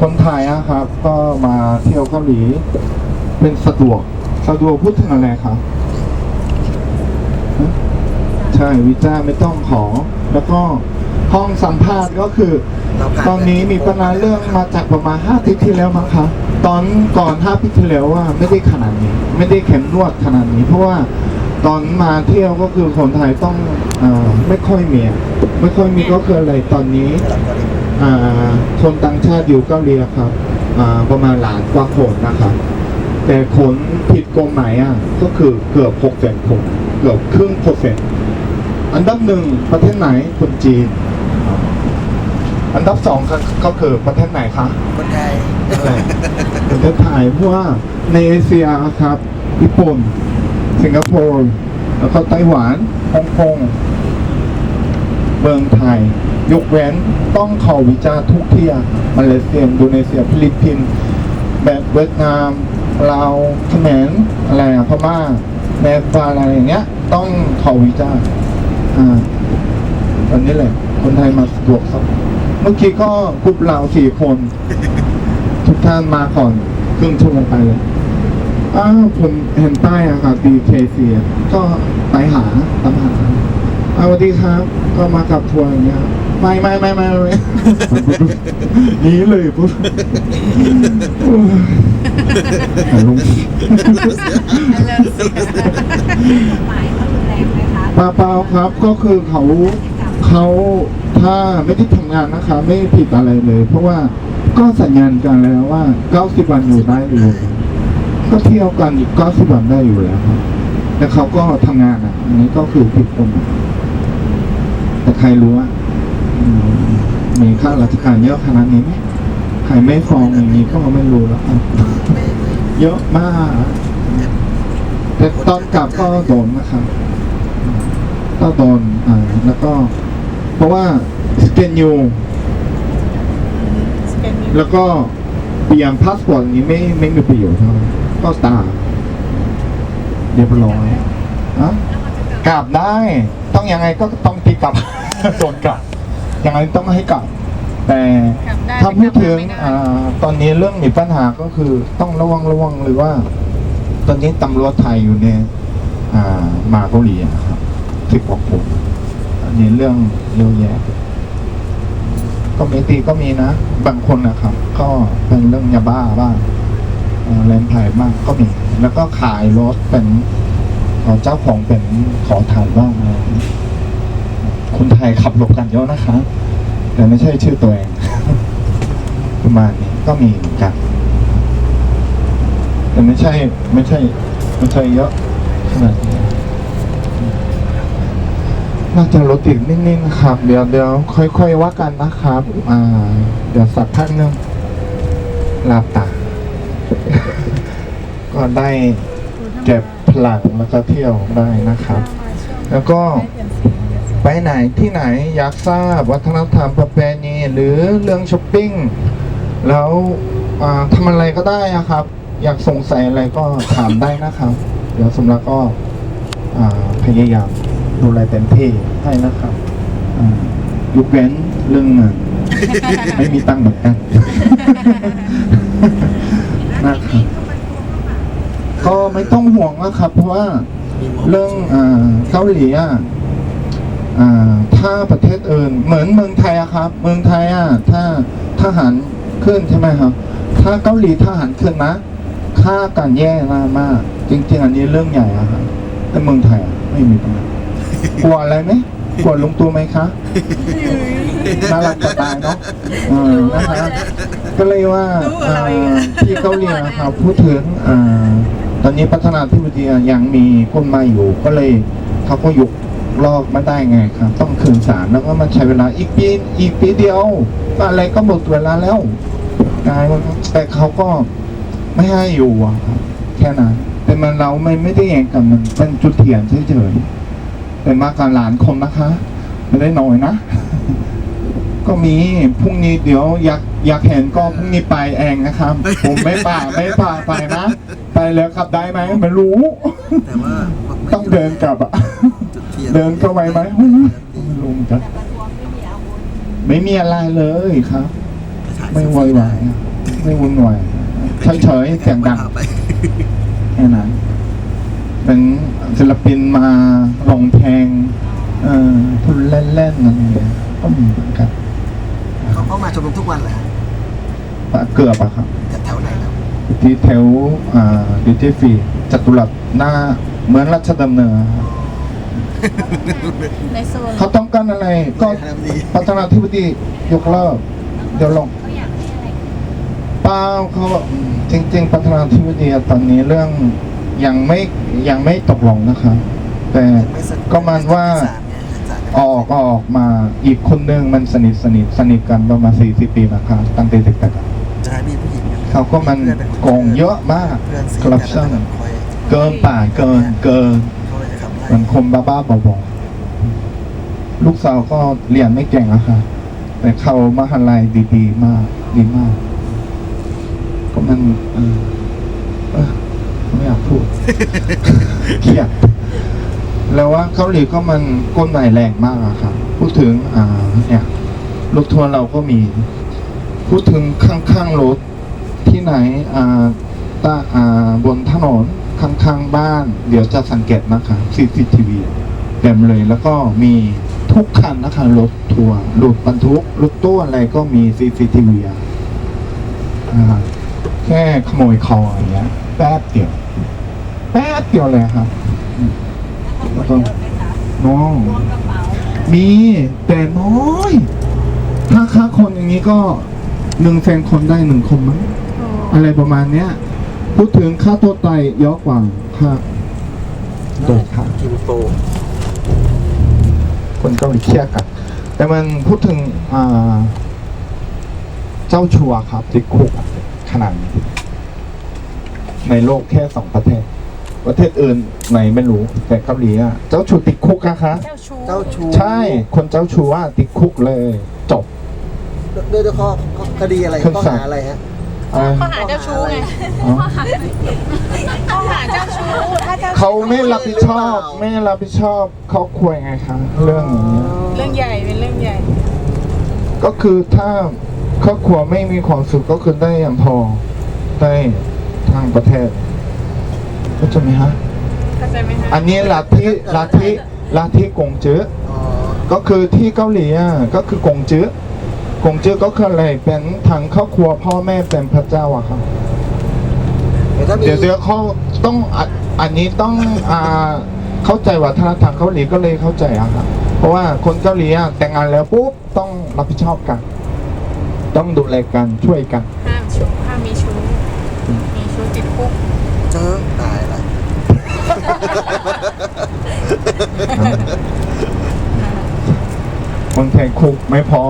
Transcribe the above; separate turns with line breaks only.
คนไทยอะครับ ก็มาเที่ยวเกาหลี เป็นสะดวกสะดวกพูดถึงอะไรครับใช่วีซ่าไม่ต้องขอ แล้วก็ห้องสัมภาษณ์ก็คือ ตอนนี้มีปัญหาเรื่องมาจากประมาณ5ปีที่แล้วมั้งคะตอนก่อน5ปีที่แล้วว่าไม่ได้ขนาดนี้ ไม่ได้เข็มรวดขนาดนี้ เพราะว่าตอนมาเที่ยวก็คือคนไทยต้องอไม่ค่อยมีไม่ค่อยมีก็คืออะไรตอนนี้ อ่าคนต่างชาติอยู่เกาหลีครับประมาณล้านกว่าคนนะครับ แต่คนผิดกฎหมายอะก็คือเกือบหกแสนคนเกือบครึ่งเปอร์เซ็นต์อันดับหนึ่งประเทศไหนคนจีน อันดับสองก็คือประเทศไหนคะ
คนไทย
ประเทศไทยเพราะว่าในเอเชียครับญี่ปุ่นสิงคโปร์แล้วก็ไต้หวันฮ่องกง เมืองไทย ยกเว้นต้องขอวีซ่าทุกที่อะมาเลเซียอินโดนีเซียฟิลิปปินส์แบบเวียดนามลาวเขมรอะไรอะพม่าเนปาลอะไรอย่างเงี้ย ต้องขอวีซ่าอ่าตอนนี้เลยคนไทยมาสะดวกครับ เมื่อกี้ก็กรุ๊ปเราสี่คน ทุกท่านมาก่อนครึ่งชั่วโมงไปเลยอ้าวผมเห็นป้ายอะครับ BKC อะก็ไปหาตามหา สวัสดีครับ ก็มากับทัวร์อย่างเงี้ยครับไม่ไม่ไม่ไม่ไม่หนีเลยปุ๊บถ่ายลง
เริ่มเสียหมายเขารุนแรงไหมคะ
ปาเปล่าครับก็คือเขาเขาถ้าไม่ได้ทำงานนะคะ ไม่ผิดอะไรเลย เพราะว่าก็สัญญาณกันแล้วว่า 90 วันอยู่ได้อยู่ก็เที่ยวกันอีก 90 วันได้อยู่แล้วครับแต่เขาก็ทำงานอะ อันนี้ก็คือผิดกฎหมาย ใครรู้ว่ามีข้าราชการเยอะขนาดนี้ไหมใครไม่ฟ้องอย่างนี้ก็ไม่รู้แล้วเยอะมาก แต่ตอนกลับก็โดนนะครับก็โดนอ่าแล้วก็ เพราะว่าสแกนยูแล้วก็เปลี่ยนพาสปอร์ตนี้ไม่ไม่มีประโยชน์เท่าไหร่ก็ตาเรียบร้อยอะกลับได้ ต้องยังไงก็ต้องตีกลับ โดนกลับยังไงต้องให้กลับ แต่
กลับได้
ถ้าพูดถึง
ไม่ได้
อ่าตอนนี้เรื่องมีปัญหาก็คือต้องระวังระวังหรือว่า ตอนนี้ตำรวจไทยอยู่เนี่ยอ่ามาเกาหลีอะครับสิบกว่าคนอันนี้เรื่องเยอะแยะก็มีตีก็มีนะบางคนนะครับ ก็เป็นเรื่องยาบ้าบ้างเอ่อแรงไผ่บ้างก็มี แล้วก็ขายรถเป็นเอ่อเจ้าของเป็นขอถ่ายบ้างอะไรอย่างนี้ คนไทยขับรถกันเยอะนะคะแต่ไม่ใช่ชื่อตัวเอง ประมาณนี้ก็มีเหมือนกัน แต่ไม่ใช่ไม่ใช่ไม่ใช่เยอะขนาดนี้น่าจะรถติดนิดๆนะครับ เดี๋ยวเดี๋ยวค่อยๆว่ากันนะครับอ่าเดี๋ยวสักพักนึงลาบตา ก็ได้เก็บพลังแล้วก็เที่ยวได้นะครับ แล้วก็ ไปไหนที่ไหนอยากทราบวัฒนธรรมประเพณีหรือเรื่องช้อปปิ้งแล้วทำอะไรก็ได้อะครับ อยากสงสัยอะไรก็ถามได้นะครับ เดี๋ยวสมรักก็พยายามดูแลเต็มที่ให้นะครับยกเว้นเรื่องเงินไม่มีตังค์เหมือนกันนะครับก็ไม่ต้องห่วงนะครับ เพราะว่าเรื่องเกาหลีอะ ถ้าประเทศอื่น เหมือนเมืองไทยอะครับ เมืองไทยอะถ้าทหารขึ้นใช่ไหมครับ ถ้าเกาหลีทหารขึ้นนะค่าการแย่มากมาก จริง ๆ อันนี้เรื่องใหญ่อะครับแต่เมืองไทยอะไม่มีปัญหากลัวอะไรไหมกลัวลงตัวไหมคะน่ารักจะตายเนาะเออนะครับก็เลยว่าอ่าที่เกาหลีอะครับพูดถึงอ่าตอนนี้พัฒนาที่วิทยายังมีคนมาอยู่ก็เลยเขาก็ยุก ลอกไม่ได้ไงครับ ต้องคืนสารแล้วก็มันใช้เวลาอีกปีอีกปีเดียวก็อะไรก็หมดเวลาแล้วนายมันแต่เขาก็ไม่ให้อยู่อะครับแค่นั้นแต่มันเราไม่ไม่ได้แย่งกันมันเป็นจุดเทียนเฉยๆแต่มากับหลานคนนะคะไม่ได้น้อยนะ ก็มีพรุ่งนี้เดี๋ยวอยากอยากเห็นก็พรุ่งนี้ไปเองนะครับ ผมไม่ป่าไม่ป่าไปนะ ไปแล้วขับได้ไหมไม่รู้
แต่ว่า
ต้องเดินกลับอะ
จุดทีย
เดินก็ไหวไหมไม่รู้เหมือนกันไม่มีอะไรเลยครับ ไม่ไหวไหวอะไม่วุ่นวายเฉยๆเสียงดัง
พาไป
แค่นั้นเป็นศิลปินมาลงเพลงเออพูดเล่นๆอะไรอย่างเงี้ยก็มีเหมือนกัน
เขาเข้ามาชมรมทุกวันเหรอฮะ
ปะเกือบอะครับ
แถวไหนครับ
ที่แถวอ่าดิจิฟรีจตุรัสหน้าเหมือนรัชดำเนินครับ
ในโซน
เขาต้องการอะไรก็
ทำดี
พัฒนาธิบดียกเลิกเดี๋ยวลง
เขาอยากให้อะไร
เปล่าเขาบอกอืมจริงๆพัฒนาธิบดีตอนนี้เรื่องยังไม่ยังไม่ตกลงนะครับแต่
ไม่ส
ก็มันว่า
สามไงสาม
ออกก็ออกมาอีกคนนึงมันสนิทสนิทสนิทกันประมาณสี่สิบปีนะครับตั้งแต่เด็กแต่กัน
จะให้มีผู้หญิง
เขาก็มันโกงเยอะมาก
เพื่อนซี
คอร์รัปชัน
แบบคอย
เกินป่าเกินเกิน
เขาเลยจะขับไล่
มันคมบ้าๆบอๆลูกสาวก็เรียนไม่เก่งอะค่ะ แต่เข้ามหาลัยดีๆมาก ดีมาก ก็มันเออเออไม่อยากพูดเครียดแล้วว่าเกาหลีก็มันก้นไหนแรงมากอะครับพูดถึงอ่าเนี่ยรถทัวร์เราก็มี พูดถึงข้างๆรถที่ไหนอ่าตาอ่าบนถนน ข้างๆบ้าน เดี๋ยวจะสังเกตนะคะ CCTV เต็มเลยแล้วก็มีทุกคันนะคะรถทัวร์รถบรรทุกรถตู้อะไรก็มี CCTV อะอ่าแค่ขโมยคออย่างเงี้ยแป๊บเดียว แป๊บเดียวเลยครับ
แล้วเขาหมดเยอะไหมคะ
น้องมีแต่น้อย ถ้าค่าคนอย่างนี้ก็หนึ่งแสนคนได้หนึ่งคนมั้งอะไรประมาณเนี้ย พูดถึงค่าตัวไตเยอะกว่าค่าตัวค่า
กินโฟ
คนเกาหลีเครียดกันแต่มันพูดถึงอ่าเจ้าชัวครับติดคุกขนาดนี้ในโลกแค่สองประเทศ ประเทศอื่นไหนไม่รู้ แต่เกาหลีอะเจ้าชูติดคุกอะคะ
เจ้าชู้
เจ้าชู
ใช่ คนเจ้าชูว่าติดคุกเลย จบ
ด้วยข้อคดีอะไร
ขึ้น
ข้อ
ศาล
หาอะไรฮะ
อ่า
ข้อหาเจ้าชู้ไง
อ๋อ
ข้อหาเจ้าชู้ถ้าเจ้าชู้
เขาไม่รับผิดชอบไม่รับผิดชอบเขาควรไงคะเรื่องอย่างเงี้ย
เรื่องใหญ่เป็นเรื่องใหญ่
ก็คือถ้าครอบครัวไม่มีความสุขก็คือได้อย่างพอได้ทางประเทศเข้าใจไหมฮะ
เข้าใจไหมคะ
อันนี้ลัทธิลัทธิลัทธิกงจื้อ
อ๋อ
ก็คือที่เกาหลีอะก็คือกงจื้อ กงจื้อก็คืออะไรเป็นทางครอบครัวพ่อแม่เป็นพระเจ้าอะครับ
แต่ถ้ามี
เดี๋ยวเดี๋ยวเขาต้องอะอันนี้ต้องอ่าเข้าใจวัฒนธรรมเกาหลีก็เลยเข้าใจอะครับเพราะว่าคนเกาหลีอะแต่งงานแล้วปุ๊บต้องรับผิดชอบกัน ต้องดูแลกันช่วยกัน
ห้ามชู้ห้ามมีชู้มีชู้ติดคุก
เจอตายละ
คนไทยคุกไม่พอ